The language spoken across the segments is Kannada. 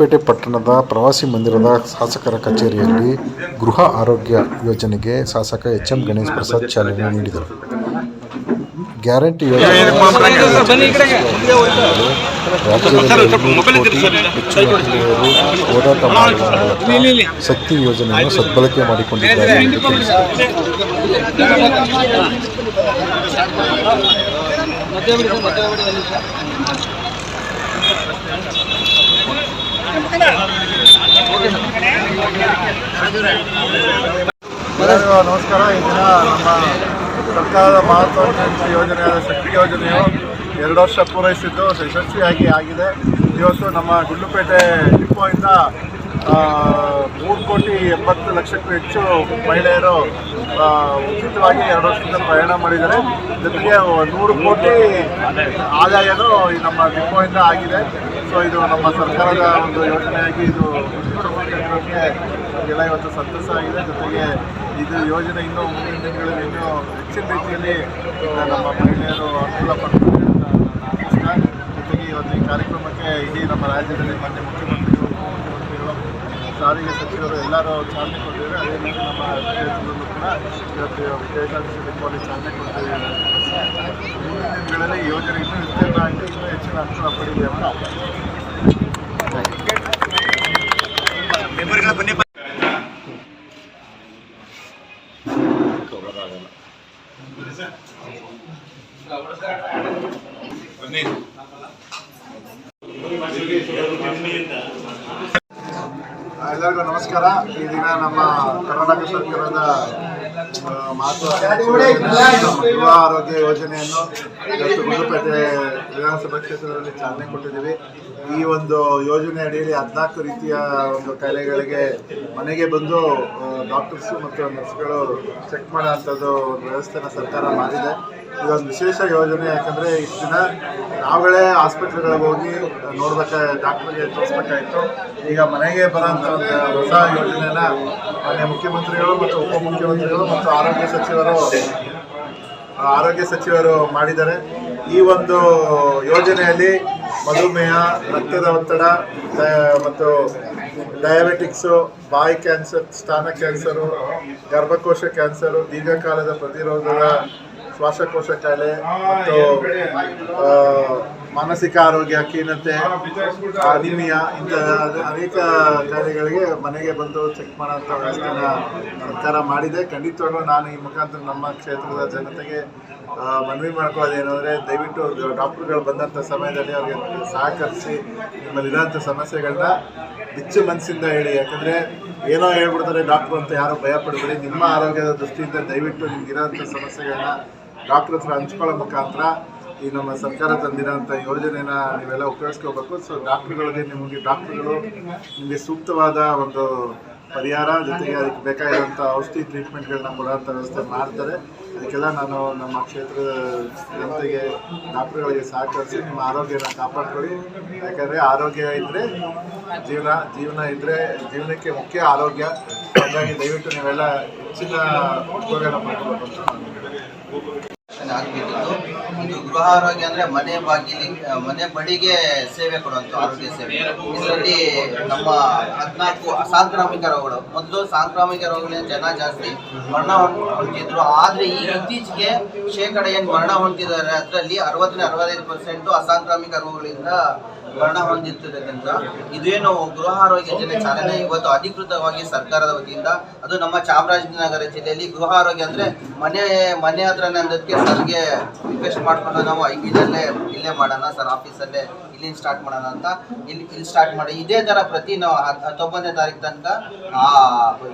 ಗುಂಡ್ಲುಪೇಟೆ ಪಟ್ಟಣದ ಪ್ರವಾಸಿ ಮಂದಿರದ ಶಾಸಕರ ಕಚೇರಿಯಲ್ಲಿ ಗೃಹ ಆರೋಗ್ಯ ಯೋಜನೆಗೆ ಶಾಸಕ ಎಚ್ ಎಂ ಗಣೇಶ್ ಪ್ರಸಾದ್ ಚಾಲನೆ ನೀಡಿದರು. ಗ್ಯಾರಂಟಿ ಹೋರಾಟ ಶಕ್ತಿ ಯೋಜನೆಯನ್ನು ಸದ್ಬಳಕೆ ಮಾಡಿಕೊಂಡಿದ್ದಾರೆ ನಮಸ್ಕಾರ. ಈ ದಿನ ನಮ್ಮ ಸರ್ಕಾರದ ಮಹತ್ವಾಕಾಂಕ್ಷಿ ಯೋಜನೆಯಾದ ಶಕ್ತಿ ಯೋಜನೆಯು ಎರಡು ವರ್ಷ ಪೂರೈಸಿದ್ದು ಯಶಸ್ವಿಯಾಗಿ ಆಗಿದೆ. ಇವತ್ತು ನಮ್ಮ ಗುಂಡ್ಲುಪೇಟೆ ಡಿಪೋಯಿಂದ ಮೂರು ಕೋಟಿ ಎಂಬತ್ತು ಲಕ್ಷಕ್ಕೂ ಹೆಚ್ಚು ಮಹಿಳೆಯರು ಉಚಿತವಾಗಿ ಎರಡು ವರ್ಷದಿಂದ ಪ್ರಯಾಣ ಮಾಡಿದ್ದಾರೆ. ಜೊತೆಗೆ ನೂರು ಕೋಟಿ ಆದಾಯನೂ ಈ ನಮ್ಮ ಡಿಪೋಯಿಂದ ಆಗಿದೆ. ಸೊ ಇದು ನಮ್ಮ ಸರ್ಕಾರದ ಒಂದು ಯೋಜನೆಯಾಗಿ ಇದು ನಮಗೆಲ್ಲ ಇವತ್ತು ಸಂತಸ ಆಗಿದೆ ಜೊತೆಗೆ ಇದು ಯೋಜನೆ ಇನ್ನೂ ಮುಂದಿನ ದಿನಗಳಲ್ಲಿ ಇನ್ನೂ ಹೆಚ್ಚಿನ ರೀತಿಯಲ್ಲಿ ನಮ್ಮ ಮಹಿಳೆಯರು ಅನುಕೂಲ ಪಡ್ತಾರೆ ಅಂತ ಇಷ್ಟ ಜೊತೆಗೆ ಇವತ್ತು ಈ ಕಾರ್ಯಕ್ರಮಕ್ಕೆ ಇಡೀ ನಮ್ಮ ರಾಜ್ಯದಲ್ಲಿ ಮಾನ್ಯ ಮುಖ್ಯಮಂತ್ರಿಗಳು, ಉಪಮುಖ್ಯಮಂತ್ರಿಗಳು, ಸಾರಿಗೆ ಸಚಿವರು ಎಲ್ಲರೂ ಚಾಲನೆ ಕೊಟ್ಟಿದ್ದಾರೆ. ಅದೇ ರೀತಿ ನಮ್ಮ ಕೂಡ ಇವತ್ತು ಸಿ ಡಿಪೋಲಿ ಚಾಲನೆ ಕೊಟ್ಟಿದ್ದಾರೆ. ಮುಂದಿನ ದಿನಗಳಲ್ಲಿ ಯೋಜನೆ ಇನ್ನೂ ವಿಸ್ತೀರ್ಣ ಆಗಿ ಹೆಚ್ಚಿನ ಅನುಕೂಲ ಪಡೆದಿದೆ ಅಂತ ಎಲ್ಲರಿಗೂ ನಮಸ್ಕಾರ. ಈ ದಿನ ನಮ್ಮ ಕರ್ನಾಟಕ ಸರ್ಕಾರದ ಯೋಜನೆ, ಯುವ ಆರೋಗ್ಯ ಯೋಜನೆಯನ್ನು ಇವತ್ತು ವಿಧಾನಸಭಾ ಕ್ಷೇತ್ರದಲ್ಲಿ ಚಾಲನೆ ಕೊಟ್ಟಿದ್ದೀವಿ. ಈ ಒಂದು ಯೋಜನೆ ಅಡಿಯಲ್ಲಿ ಹದಿನಾಲ್ಕು ರೀತಿಯ ಒಂದು ಕಾಯಿಲೆಗಳಿಗೆ ಮನೆಗೆ ಬಂದು ಡಾಕ್ಟರ್ಸು ಮತ್ತು ನರ್ಸ್ಗಳು ಚೆಕ್ ಮಾಡೋ ಅಂಥದ್ದು ವ್ಯವಸ್ಥೆನ ಸರ್ಕಾರ ಮಾಡಿದೆ. ಇದೊಂದು ವಿಶೇಷ ಯೋಜನೆ, ಯಾಕಂದರೆ ಇಷ್ಟು ದಿನ ನಾವುಗಳೇ ಆಸ್ಪತ್ರೆಗಳಿಗೆ ಹೋಗಿ ನೋಡ್ಬೇಕಾ, ಡಾಕ್ಟ್ರಿಗೆ ತೋರಿಸ್ಬೇಕಾಯಿತು. ಈಗ ಮನೆಗೆ ಬರೋಂಥ ಹೊಸ ಯೋಜನೆನ ಮಾನ್ಯ ಮುಖ್ಯಮಂತ್ರಿಗಳು ಮತ್ತು ಉಪಮುಖ್ಯಮಂತ್ರಿಗಳು ಮತ್ತು ಆರೋಗ್ಯ ಸಚಿವರು ಆರೋಗ್ಯ ಸಚಿವರು ಮಾಡಿದ್ದಾರೆ. ಈ ಒಂದು ಯೋಜನೆಯಲ್ಲಿ ಮಧುಮೇಹ, ರಕ್ತದ ಒತ್ತಡ ಮತ್ತು ಡಯಾಬಿಟಿಕ್ಸು, ಬಾಯಿ ಕ್ಯಾನ್ಸರ್, ಸ್ಥಾನ ಕ್ಯಾನ್ಸರು, ಗರ್ಭಕೋಶ ಕ್ಯಾನ್ಸರು, ದೀರ್ಘಕಾಲದ ಪ್ರತಿರೋಧದ ಶ್ವಾಸಕೋಶ ಕಾಯಿಲೆ ಮತ್ತು ಮಾನಸಿಕ ಆರೋಗ್ಯ ಖೀನತೆ ಅನಿಮಿಯಾ ಇಂಥ ಅನೇಕ ಕಾಯಿಲೆಗಳಿಗೆ ಮನೆಗೆ ಬಂದು ಚೆಕ್ ಮಾಡೋಂಥ ವ್ಯವಸ್ಥೆನ ಸರ್ಕಾರ ಮಾಡಿದೆ. ಖಂಡಿತವಾಗ್ಲೂ ನಾನು ಈ ಮುಖಾಂತರ ನಮ್ಮ ಕ್ಷೇತ್ರದ ಜನತೆಗೆ ಮನವಿ ಮಾಡ್ಕೊಳ್ಳೋದೇನು ಅಂದರೆ ದಯವಿಟ್ಟು ಡಾಕ್ಟ್ರುಗಳು ಬಂದಂಥ ಸಮಯದಲ್ಲಿ ಅವ್ರಿಗೆ ಸಹಕರಿಸಿ ನಿಮ್ಮಲ್ಲಿರೋಂಥ ಸಮಸ್ಯೆಗಳನ್ನ ಹೆಚ್ಚು ಮನಸ್ಸಿಂದ ಹೇಳಿ. ಯಾಕಂದರೆ ಏನೋ ಹೇಳ್ಬಿಡ್ತಾರೆ ಡಾಕ್ಟ್ರು ಅಂತ ಯಾರು ಭಯಪಡಬೇಡಿ. ನಿಮ್ಮ ಆರೋಗ್ಯದ ದೃಷ್ಟಿಯಿಂದ ದಯವಿಟ್ಟು ನಿಮ್ಗಿರೋಂಥ ಸಮಸ್ಯೆಗಳನ್ನ ಡಾಕ್ಟ್ರ್ ಹತ್ರ ಹಂಚ್ಕೊಳ್ಳೋ ಮುಖಾಂತರ ಈ ನಮ್ಮ ಸರ್ಕಾರ ತಂದಿರೋಂಥ ಯೋಜನೆನ ನೀವೆಲ್ಲ ಉಪಯೋಗಿಸ್ಕೋಬೇಕು. ಸೊ ಡಾಕ್ಟ್ರುಗಳಿಗೆ ನಿಮಗೆ ಡಾಕ್ಟ್ರುಗಳು ನಿಮಗೆ ಸೂಕ್ತವಾದ ಒಂದು ಪರಿಹಾರ, ಜೊತೆಗೆ ಅದಕ್ಕೆ ಬೇಕಾಗಿರೋಂಥ ಔಷಧಿ ಟ್ರೀಟ್ಮೆಂಟ್ಗಳನ್ನ ಕೊಡುವಂಥ ವ್ಯವಸ್ಥೆ ಮಾಡ್ತಾರೆ. ಅದಕ್ಕೆಲ್ಲ ನಾನು ನಮ್ಮ ಕ್ಷೇತ್ರದ ಜನತೆಗೆ, ಡಾಕ್ಟ್ರುಗಳಿಗೆ ಸಹಕರಿಸಿ ನಿಮ್ಮ ಆರೋಗ್ಯನ ಕಾಪಾಡ್ಕೊಳ್ಳಿ. ಯಾಕಂದರೆ ಆರೋಗ್ಯ ಇದ್ದರೆ ಜೀವನ ಜೀವನ ಇದ್ದರೆ ಜೀವನಕ್ಕೆ ಮುಖ್ಯ ಆರೋಗ್ಯ. ಹಾಗಾಗಿ ದಯವಿಟ್ಟು ನೀವೆಲ್ಲ ಹೆಚ್ಚಿನ ಉಪಯೋಗನ ಮಾಡ್ಕೋಬೇಕು ಅಂತ ನಾನು ಆಗ್ಬೇಕಿತ್ತು ಇದು ಗೃಹ ಆರೋಗ್ಯ ಅಂದ್ರೆ ಮನೆ ಬಾಗಿಲಿ ಮನೆ ಬಡಿಗೆ ಸೇವೆ ಕೊಡುವಂತ ಆರೋಗ್ಯ ಸೇವೆ. ಇದರಲ್ಲಿ ನಮ್ಮ ಹದಿನಾಲ್ಕು ಅಸಾಂಕ್ರಾಮಿಕ ರೋಗಗಳು. ಮೊದಲು ಸಾಂಕ್ರಾಮಿಕ ರೋಗಗಳಿಂದ ಜನ ಜಾಸ್ತಿ ಮರಣ ಹೊಂದಿದ್ರು ಆದ್ರೆ ಈ ಇತ್ತೀಚೆಗೆ ಶೇಕಡ ಏನ್ ಮರಣ ಹೊಂದಿದ್ದಾರೆ ಅದರಲ್ಲಿ ಅರವತ್ತನೇ ಅರವತ್ತೈದು ಪರ್ಸೆಂಟ್ ಅಸಾಂಕ್ರಾಮಿಕ ರೋಗಗಳಿಂದ ಮರಣ ಹೊಂದಿರ್ತಕ್ಕಂಥ ಇದೇನು ಗೃಹ ಆರೋಗ್ಯ ಜಿಲ್ಲೆ ಚಾಲನೆ ಇವತ್ತು ಅಧಿಕೃತವಾಗಿ ಸರ್ಕಾರದ ವತಿಯಿಂದ, ಅದು ನಮ್ಮ ಚಾಮರಾಜನಗರ ಜಿಲ್ಲೆಯಲ್ಲಿ ಗೃಹ ಆರೋಗ್ಯ ಅಂದ್ರೆ ಮನೆ ಮನೆ ಹತ್ರನೇ ಅಂದಕ್ಕೆ ಸರ್ಗೆ ರಿಕ್ವೆಸ್ಟ್ ಮಾಡ್ಕೊಂಡು ನಾವು ಇದಲ್ಲೇ ಇಲ್ಲೇ ಮಾಡೋಣ ಸರ್ ಆಫೀಸಲ್ಲೇ ಇಲ್ಲಿಂದ ಸ್ಟಾರ್ಟ್ ಮಾಡೋಣ ಅಂತ ಇಲ್ಲಿ ಇಲ್ಲಿ ಸ್ಟಾರ್ಟ್ ಮಾಡಿ. ಇದೇ ತರ ಪ್ರತಿ ನಾವು ಹತ್- ಹತ್ತೊಂಬತ್ತನೇ ತಾರೀಕು ತನಕ, ಆ,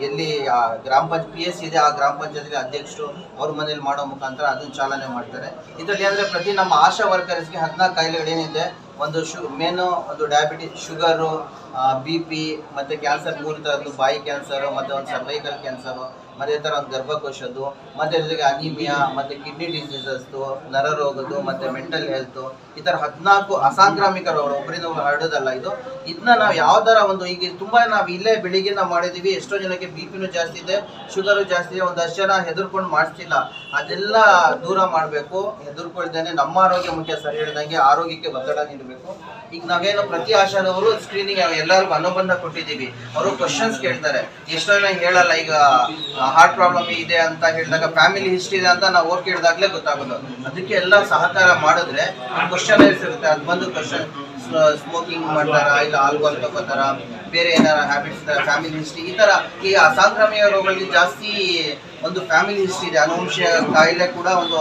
ಎಲ್ಲಿ ಗ್ರಾಮ ಪಂಚಾಯತ್ ಪಿ ಎಸ್ ಇದೆ, ಆ ಗ್ರಾಮ ಪಂಚಾಯತ್ ಅಧ್ಯಕ್ಷರು ಅವ್ರ ಮನೇಲಿ ಮಾಡೋ ಮುಖಾಂತರ ಅದನ್ನು ಚಾಲನೆ ಮಾಡ್ತಾರೆ. ಇದರಲ್ಲಿ ಅಂದರೆ ಪ್ರತಿ ನಮ್ಮ ಆಶಾ ವರ್ಕರ್ಸ್ಗೆ ಹದಿನಾಲ್ಕು ಕಾಯಿಲೆಗಳೇನಿದೆ, ಒಂದು ಶು ಮೇನು ಒಂದು ಡಯಾಬಿಟಿಸ್ ಶುಗರು ಬಿ ಪಿ ಮತ್ತು ಕ್ಯಾನ್ಸರ್ ಮೂರು ಥರದ್ದು ಬಾಯಿ ಕ್ಯಾನ್ಸರು ಮತ್ತು ಒಂದು ಸರ್ವೈಕಲ್ ಕ್ಯಾನ್ಸರು ಮತ್ತೆ ತರ ಒಂದು ಗರ್ಭಕೋಶದ್ದು, ಮತ್ತೆ ಜೊತೆಗೆ ಅನಿಮಿಯಾ ಮತ್ತೆ ಕಿಡ್ನಿ ಡಿಸೀಸಸ್ದು ನರರೋಗದ್ದು ಮತ್ತೆ ಮೆಂಟಲ್ ಹೆಲ್ತ್ ಈ ಥರ ಹದಿನಾಲ್ಕು ಅಸಾಂಕ್ರಾಮಿಕ ರೋಗ ಒಬ್ಬರಿಂದ ಒಬ್ಬರು ಹರಡೋದಲ್ಲ ಇದು. ಇದನ್ನ ನಾವು ಯಾವ್ದಾರ ಒಂದು ಈಗ ತುಂಬಾ ನಾವು ಇಲ್ಲೇ ಬೆಳಿಗ್ಗೆ ನಾವು ಮಾಡಿದೀವಿ, ಎಷ್ಟೋ ಜನಕ್ಕೆ ಬಿ ಪಿನೂ ಜಾಸ್ತಿ ಇದೆ ಶುಗರು ಜಾಸ್ತಿ ಇದೆ ಒಂದಷ್ಟು ಜನ ಹೆದರ್ಕೊಂಡು ಮಾಡಿಸ್ತಿಲ್ಲ. ಅದೆಲ್ಲ ದೂರ ಮಾಡಬೇಕು, ಹೆದರ್ಕೊಳ್ದೇನೆ ನಮ್ಮ ಆರೋಗ್ಯ ಮುಖ್ಯ ಸರಿ ಹೇಳಿದಂಗೆ ಆರೋಗ್ಯಕ್ಕೆ ಒತ್ತಡ ನೀಡಬೇಕು. ಈಗ ನಾವೇನು ಪ್ರತಿ ಆಶಾದವರು ಸ್ಕ್ರೀನಿಂಗ್ ಎಲ್ಲರಿಗೂ ಅನುಬಂಧ ಕೊಟ್ಟಿದ್ದೀವಿ. ಅವರು ಕ್ವಶನ್ಸ್ ಕೇಳ್ತಾರೆ. ಎಷ್ಟೋ ಜನ ಹೇಳಲ್ಲ, ಈಗ ಹಾರ್ಟ್ ಪ್ರಾಬ್ಲಮ್ ಇದೆ ಅಂತ ಹೇಳಿದಾಗ ಫ್ಯಾಮಿಲಿ ಹಿಸ್ಟ್ರಿ ಇದೆ ಅಂತ ನಾವು ಓದ್ ಕೇಳಿದಾಗಲೇ ಗೊತ್ತಾಗೋದು. ಅದಕ್ಕೆ ಎಲ್ಲ ಸಹಕಾರ ಮಾಡಿದ್ರೆ ಕ್ವಶನ್ ಇರುತ್ತೆ ಅದು ಬಂದು ಕ್ವಶನ್ ಸ್ಮೋಕಿಂಗ್ ಮಾಡ್ತಾರ ಇಲ್ಲ ಆಲ್ಕೋಹಾಲ್ ತಗೋತಾರ? ಬೇರೆ ಏನಾರ ಹ್ಯಾಬಿಟ್ಸ್ ಫ್ಯಾಮಿಲಿ ಹಿಸ್ಟ್ರಿ ಈ ತರ ಈ ಅಸಾಂಕ್ರಾಮಿಕ ರೋಗಗಳಲ್ಲಿ ಜಾಸ್ತಿ ಒಂದು ಫ್ಯಾಮಿಲಿ ಹಿಸ್ಟ್ರಿ ಇದೆ. ಅನುವಂಶೀಯ ಕಾಯಿಲೆ ಕೂಡ ಒಂದು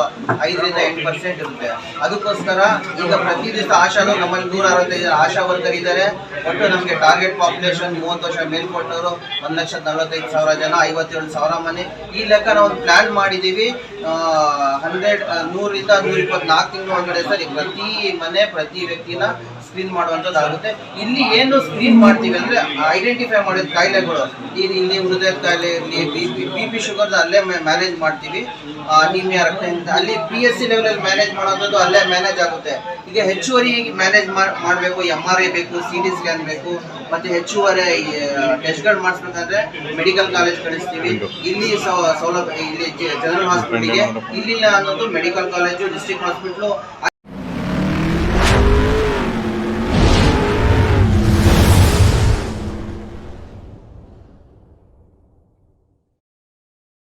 ಐದರಿಂದ ಎಂಟು ಪರ್ಸೆಂಟ್ ಇರುತ್ತೆ. ಅದಕ್ಕೋಸ್ಕರ ಈಗ ಪ್ರತಿ ದಿವಸ ಆಶಾನು ನಮ್ಮಲ್ಲಿ ನೂರ ಅರವತ್ತೈದು ಆಶಾ ವರ್ಕರ್ ಇದ್ದಾರೆ ಒಟ್ಟು ನಮಗೆ ಟಾರ್ಗೆಟ್ ಪಾಪ್ಯುಲೇಷನ್ ಮೂವತ್ತು ವರ್ಷ ಮೇಲ್ಪಟ್ಟವರು ಒಂದು ಲಕ್ಷದ ನಲವತ್ತೈದು ಸಾವಿರ ಜನ, ಐವತ್ತೇಳು ಸಾವಿರ ಮನೆ. ಈ ಲೆಕ್ಕ ನಾವು ಒಂದು ಪ್ಲಾನ್ ಮಾಡಿದ್ದೀವಿ ಹಂಡ್ರೆಡ್ ನೂರಿಂದ ನೂರ ಇಪ್ಪತ್ನಾಲ್ಕು ತಿಂಗಳು ಒಳಗಡೆ ಸರಿ, ಪ್ರತಿ ಮನೆ ಪ್ರತಿ ವ್ಯಕ್ತಿನ ಸ್ಕ್ರೀನ್ ಮಾಡುವಂಥದ್ದಾಗುತ್ತೆ ಇಲ್ಲಿ ಏನು ಸ್ಕ್ರೀನ್ ಮಾಡ್ತೀವಿ ಅಂದ್ರೆ ಐಡೆಂಟಿಫೈ ಮಾಡಿದ ಕಾಯಿಲೆಗಳು. ಇಲ್ಲಿ ಇಲ್ಲಿ ಹೃದಯ ಕಾಯಿಲೆ ಇರಲಿ ಬಿ ಪಿ ಶುಗರ್ ಅಲ್ಲೇ ಮ್ಯಾನೇಜ್ ಮಾಡ್ತೀವಿ. ಅನಿಮಿಯಾ ರಕ್ತ ಅಲ್ಲಿ ಪಿ ಎಸ್ ಸಿ ಲೆವೆಲಲ್ಲಿ ಮ್ಯಾನೇಜ್ ಮಾಡೋದು ಅಲ್ಲೇ ಮ್ಯಾನೇಜ್ ಆಗುತ್ತೆ. ಈಗ ಹೆಚ್ಚುವರಿ ಮ್ಯಾನೇಜ್ ಮಾಡಬೇಕು ಎಂ ಆರ್ ಐ ಬೇಕು ಸಿ ಟಿ ಸ್ಕ್ಯಾನ್ ಬೇಕು. ಮತ್ತೆ ಹೆಚ್ಚುವರಿ ಟೆಸ್ಟ್ಗಳು ಮಾಡಿಸ್ಬೇಕಂದ್ರೆ ಮೆಡಿಕಲ್ ಕಾಲೇಜ್ ಕಳಿಸ್ತೀವಿ. ಇಲ್ಲಿ ಸೌಲಭ್ಯ ಇಲ್ಲಿ ಜನರಲ್ ಹಾಸ್ಪಿಟಲ್ಗೆ ಇಲ್ಲಿಲ್ಲ ಅನ್ನೋದು ಮೆಡಿಕಲ್ ಕಾಲೇಜು ಡಿಸ್ಟ್ರಿಕ್ಟ್ ಹಾಸ್ಪಿಟ್ಲು